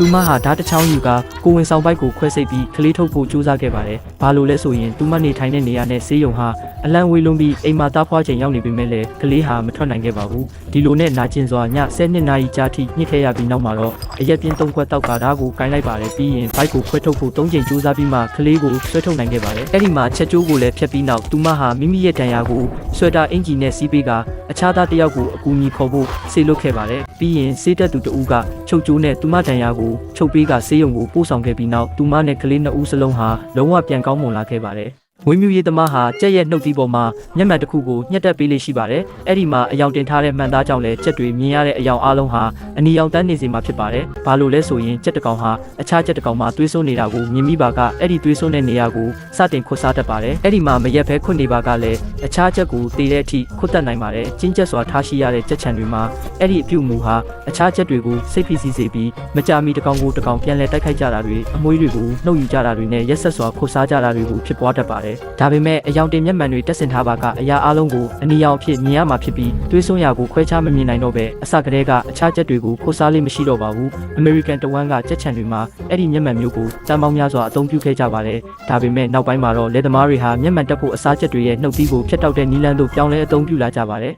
သူမဟာဓာတ်တစ်ချောင်းယူကကိုဝင်ဆောင်ပိုက်ကိုခွဲစိတ်ပြီးကလေးထုတ်ဖို့ကြိုးစားခဲ့ပါတယ်။ဘာလို့လဲဆိုရင်သူမနေထိုင်တဲ့နေရာနဲ့ဆေးရုံဟာအလံဝေးလုံးပြီးအိမ်မှာတားဖွားချိန်ရောက်နေပေမဲ့လည်းကလေးဟာမထွက်နိုင်ခဲ့ပါဘူး။ဒီလိုနဲ့နာကျင်စွာည7နာရီကြာထိညှစ်ခဲ့ရပြီးနောက်မှာတော့အရက်ပြင်းသုံးခွက်တောက်ကဓာတ်ကိုကိုင်းလိုက်ပါတယ်ပြီးရင်ဘိုက်ကိုခွဲထုတ်ဖို့၃ချိန်ကြိုးစားပြီးမှကလေးကိုဆွဲထုတ်နိုင်ခဲ့ပါတယ်။အဲ့ဒီမှာချက်ကျိုးကိုလည်းဖျက်ပြီးနောက်သူမဟာမိမိရဲ့တန်ရာကိုဆွဲတာအင်ဂျီနဲ့စီးပေးကအခြားသားတစ်ယောက်ကိုအကူအညီခေါ်ဖို့ဆေးလုပ်ခဲ့ပါတယ်။ပြီးရင်ဆေးတက်သူတဦးကချုပ်ကျိုးနဲ့သူမတန်ရာကိုချုပ်ပေးကဆေးရုံကိုပို့ဆောင်ခဲ့ပြီးနောက်သူမနဲ့ကလေးနှစ်ဦးစလုံးဟာလုံးဝပြန်ကောင်းမွန်လာခဲ့ပါတယ်။ ဝင်းမြူရေးသမားဟာကြက်ရဲ့နှုတ်သီးပေါ်မှာမျက်မှန်တစ်ခုကိုညှက်တက်ပေးလေးရှိပါတယ်။အဲ့ဒီမှာအယောင်တင်ထားတဲ့မှန်သားကြောင့်လည်းကြက်တွေမြင်ရတဲ့အယောင်အလုံးဟာအနီရောင်တန်းနေစီမှာဖြစ်ပါတယ်။ဘာလို့လဲဆိုရင်ကြက်တစ်ကောင်ဟာအခြားကြက်တစ်ကောင်မှာသွေးစွန်းနေတာကိုမြင်မိပါကအဲ့ဒီသွေးစွန်းတဲ့နေရာကိုစတင်ခွတ်စားတတ်ပါတယ်။အဲ့ဒီမှာမရက်ဖဲခွတ်နေပါကလည်းအခြားကြက်ကိုတည်တဲ့အထိခွတ်တက်နိုင်ပါတယ်။ကျင်းကျက်စွာထားရှိရတဲ့ကြက်ချံတွေမှာအဲ့ဒီအပြုတ်မူဟာအခြားကြက်တွေကိုစိတ်ဖိစီးစေပြီးမကြမီတစ်ကောင်ကိုတစ်ကောင်ပြန်လဲတိုက်ခိုက်ကြတာတွေအမွှေးတွေကိုနှုတ်ယူကြတာတွေနဲ့ရက်ဆက်စွာခွတ်စားကြတာတွေကိုဖြစ်ပွားတတ်ပါတယ်။ဒါပေမဲ့အယောင်တင်မျက်မှန်တွေတက်ဆင်ထားပါကအရာအလုံးကိုအနီရောင်အဖြစ်မြင်ရမှာဖြစ်ပြီးသွေးစွန်းရာကိုခွဲခြားမမြင်နိုင်တော့ပဲအစကတည်းကအခြားကြက်တွေကိုခွတ်စားလေးမရှိတော့ပါဘူး။ American တဝမ်းကကြက်ချံတွေမှာအဲ့ဒီမျက်မှန်မျိုးကိုတန်ပေါင်းများစွာအသုံးပြုခဲ့ကြပါတယ်။ဒါပေမဲ့နောက်ပိုင်းမှာတော့လက်သမားတွေဟာမျက်မှန်တက်ဖို့အစားချက်တွေရဲ့နှုတ်သီးကိုဖျက်တောက်တဲ့နီလန်းတို့ပြောင်းလဲအသုံးပြုလာကြပါတယ်။